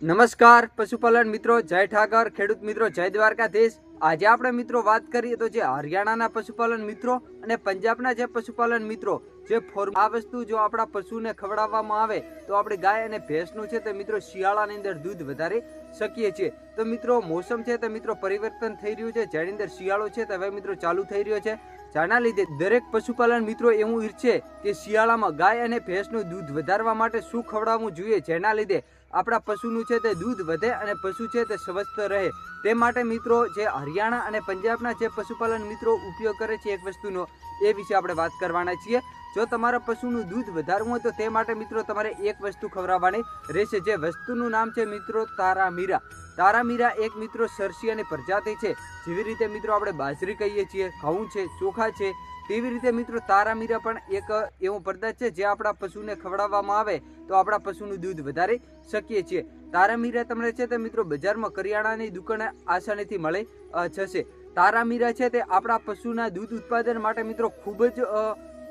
નમસ્કાર, પશુપાલન મિત્રો, જય ઠાકર, ખેડૂત મિત્રો, જય દ્વારકાધીશ. આજે આપણે મિત્રો વાત કરીએ તો જે હરિયાણાના પશુપાલન મિત્રો અને પંજાબના જે પશુપાલન મિત્રો, જે ફોર્મ આ વસ્તુ જો આપણા પશુને ખવડાવવામાં આવે, તો આપણે ગાય અને ભેંસનું છે તે મિત્રો શિયાળાની અંદર દૂધ વધારી શકીએ છીએ. તો મિત્રો, મોસમ છે તે મિત્રો પરિવર્તન થઈ રહ્યું છે. જેની અંદર શિયાળો છે તે હવે મિત્રો ચાલુ થઈ રહ્યો છે. જેના લીધે દરેક પશુપાલન મિત્રો એવું ઈચ્છે કે શિયાળામાં ગાય અને ભેંસનું દૂધ વધારવા માટે શું ખવડાવવું જોઈએ? જેના લીધે આપણા પશુનું છે તે દૂધ વધે અને પશુ છે તે સ્વસ્થ રહે. તે માટે મિત્રો જે હરિયાણા અને પંજાબના જે પશુપાલન મિત્રો ઉપયોગ કરે છે એક વસ્તુનો, એ વિશે આપણે વાત કરવાના છીએ. જો તમારા પશુનું દૂધ વધારવું હોય તો તે માટે મિત્રો તમારે એક વસ્તુ ખવડાવવાની રહેશે, જે વસ્તુનું નામ છે મિત્રો તારા મીરા તારા મીરા એક મિત્રો સરસિયાની પ્રજાતિ છે. જેવી રીતે મિત્રો આપણે બાજરી કહીએ છીએ, ઘઉં છે, ચોખા છે, તેવી રીતે મિત્રો તારામીરા પણ એક એવો પદાર્થ છે જે આપણા પશુને ખવડાવવામાં આવે તો આપણા પશુનું દૂધ વધારી શકીએ છીએ. તારામીરા તમને છે તે મિત્રો બજારમાં કરિયાણાની દુકાને આસાનીથી મળી જશે. તારામીરા છે તે આપણા પશુના દૂધ ઉત્પાદન માટે મિત્રો ખૂબ જ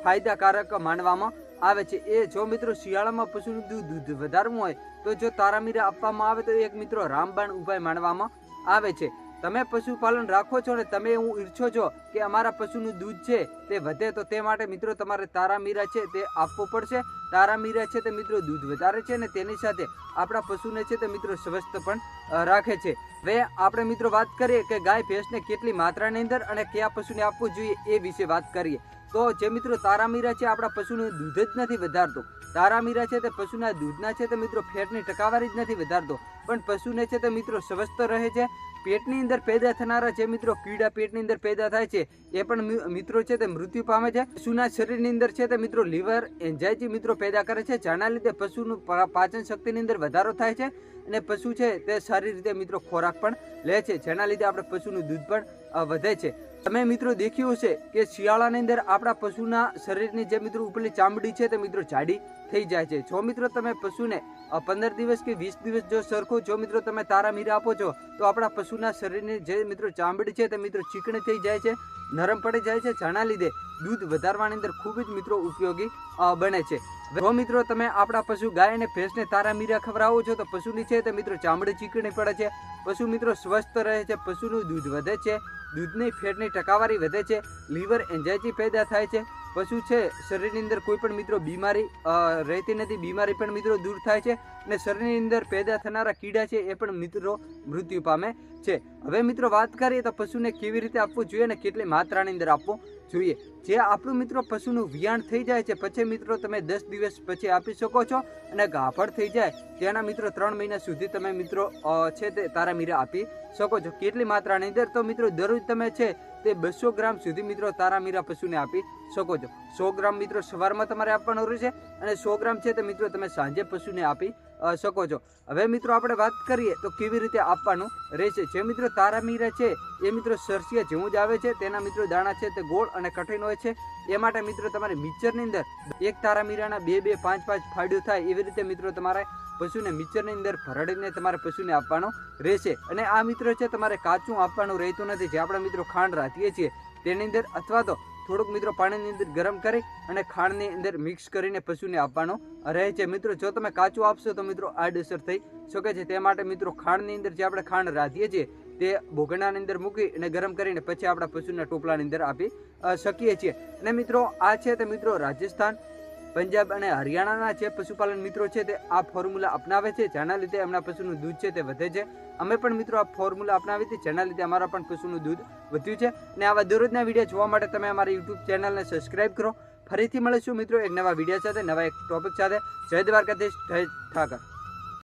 ફાયદાકારક માનવામાં આવે છે. એ જો મિત્રો શિયાળામાં પશુનું દૂધ વધારવું હોય, તો જો તારામીરા આપવામાં આવે તો એક મિત્રો રામબાણ ઉપાય માનવામાં આવે છે. તમે પશુપાલન રાખો છો ને તમે એવું ઈચ્છો છો કે અમારા પશુનું દૂધ છે તે વધે, તો તે માટે મિત્રો તમારે તારામીરા છે તે આપવું પડશે. તારામીરા છે તે મિત્રો દૂધ વધારે છે ને તેની સાથે આપણા પશુને છે તે મિત્રો સ્વસ્થ પણ રાખે છે. હવે આપણે મિત્રો વાત કરીએ કે ગાય, ભેંસને કેટલી માત્રાની અંદર અને કયા પશુને આપવું જોઈએ એ વિશે વાત કરીએ. તો જે મિત્રો તારા મીરા છે, આપણા પશુનું દૂધ જ નથી વધારતો. તારા મીરા છે તે પશુના દૂધના છે તે મિત્રો ફેટની ટકાવારી જ નથી વધારતો. પણ પશુને છે તે મિત્રો સ્વસ્થ રહે છે. પેટની અંદર પેદા થનારા જે મિત્રો કીડા પેટની અંદર પેદા થાય છે, એ પણ મિત્રો છે તે મૃત્યુ પામે છે. પશુના શરીરની અંદર છે તે મિત્રો લીવર એન્ઝાઇટી મિત્રો પેદા કરે છે. જેના લીધે પશુનું પાચન શક્તિની અંદર વધારો થાય છે. અને પશુ છે તે સારી રીતે મિત્રો ખોરાક પણ લે છે. જેના લીધે આપણે પશુનું દૂધ પણ વધે છે. તમે મિત્રો દેખ્યું હશે કે શિયાળાની અંદર આપણા પશુના શરીરની જે મિત્રો ઉપલી ચામડી છે તે મિત્રો જાડી થઈ જાય છે. જો મિત્રો તમે પશુને પંદર દિવસ કે વીસ દિવસ જો સરખું જો મિત્રો, તમે તારા મીરા આપો છો, તો આપણા પશુના શરીરની જે મિત્રો ચામડી છે તે મિત્રો ચીકણી થઈ જાય છે, નરમ પડી જાય છે જાણા લીધે દૂધ વધારવાની અંદર ખૂબ જ મિત્રો ઉપયોગી બને છે. જો મિત્રો તમે આપણા પશુ ગાય અને ભેંસને તારા મીરા ખવડાવો છો, તો પશુની છે તે મિત્રો ચામડી ચીકણી પડે છે. પશુ મિત્રો સ્વસ્થ રહે છે, પશુનું દૂધ વધે છે, દૂધની ફેટની ટકાવારી વધે છે, લીવર એન્ઝાયટી પેદા થાય છે પશુ છે, શરીરની અંદર કોઈ પણ મિત્રો બીમારી રહેતી નથી, બીમારી પણ મિત્રો દૂર થાય છે અને શરીરની અંદર પેદા થનારા કીડા છે એ પણ મિત્રો મૃત્યુ પામે છે. હવે મિત્રો વાત કરીએ તો પશુને કેવી રીતે આપવું જોઈએ અને કેટલી માત્રાની અંદર આપવું જોઈએ. જે આપણું મિત્રો પશુનું વિયાણ થઈ જાય છે, પછી મિત્રો તમે દસ દિવસ પછી આપી શકો છો અને ગાભણ થઈ જાય તેના મિત્રો ત્રણ મહિના સુધી તમે મિત્રો છે તે તારામીરા આપી શકો છો. કેટલી માત્રાની અંદર તો મિત્રો દરરોજ તમે છે તે બસો ગ્રામ સુધી મિત્રો તારામીરા પશુને આપી શકો છો. સો ગ્રામ મિત્રો સવારમાં તમારે આપવાનું રહેશે અને સો ગ્રામ છે તે મિત્રો તમે સાંજે પશુને આપી શકો છો. હવે મિત્રો આપણે વાત કરીએ તો કેવી રીતે આપવાનું રહેશે. જે મિત્રો તારા મીરા છે, એ મિત્રો સરસિયા જેવું જ આવે છે. તેના મિત્રો દાણા છે તે ગોળ અને કઠિન હોય છે. એ માટે મિત્રો તમારે મિક્સરની અંદર એક તારા મીરાના બે બે, પાંચ પાંચ ફાડ્યું થાય એવી રીતે મિત્રો તમારે પશુને મિક્સરની અંદર ભરડીને તમારે પશુને આપવાનો રહેશે. અને આ મિત્રો છે, તમારે કાચું આપવાનું રહેતું નથી. જે આપણે મિત્રો ખાંડ રાખીએ છીએ, તેની અંદર અથવા તો થોડુંક મિત્રો પાણીની અંદર ગરમ કરી અને ખાંડની અંદર મિક્સ કરીને પશુને આપવાનો રહે છે. મિત્રો, જો તમે કાચું આપશો તો મિત્રો આડઅસર થઈ શકે છે. તે માટે મિત્રો ખાંડની અંદર જે આપણે ખાંડ રાધીએ છીએ તે ભોગણાની અંદર મૂકી અને ગરમ કરીને પછી આપણા પશુના ટોપલાની અંદર આપી શકીએ છીએ. અને મિત્રો, આ છે તે મિત્રો રાજસ્થાન પંજાબ અને હરિયાણાના જે પશુપાલન મિત્રો છે તે આ ફોર્મ્યુલા અપનાવે છે. જેના લીધે એમના પશુનું દૂધ છે તે વધે છે. અમે પણ મિત્રો આ ફોર્મ્યુલા અપનાવી હતી. જેના લીધે અમારા પણ પશુનું દૂધ વધ્યું છે. અને આવા દરરોજના વીડિયો જોવા માટે તમે અમારી યુટ્યુબ ચેનલને સબસ્ક્રાઈબ કરો. ફરીથી મળીશું મિત્રો એક નવા વીડિયો સાથે, નવા એક ટોપિક સાથે. જય દ્વારકાધીશ, જય ઠાકર.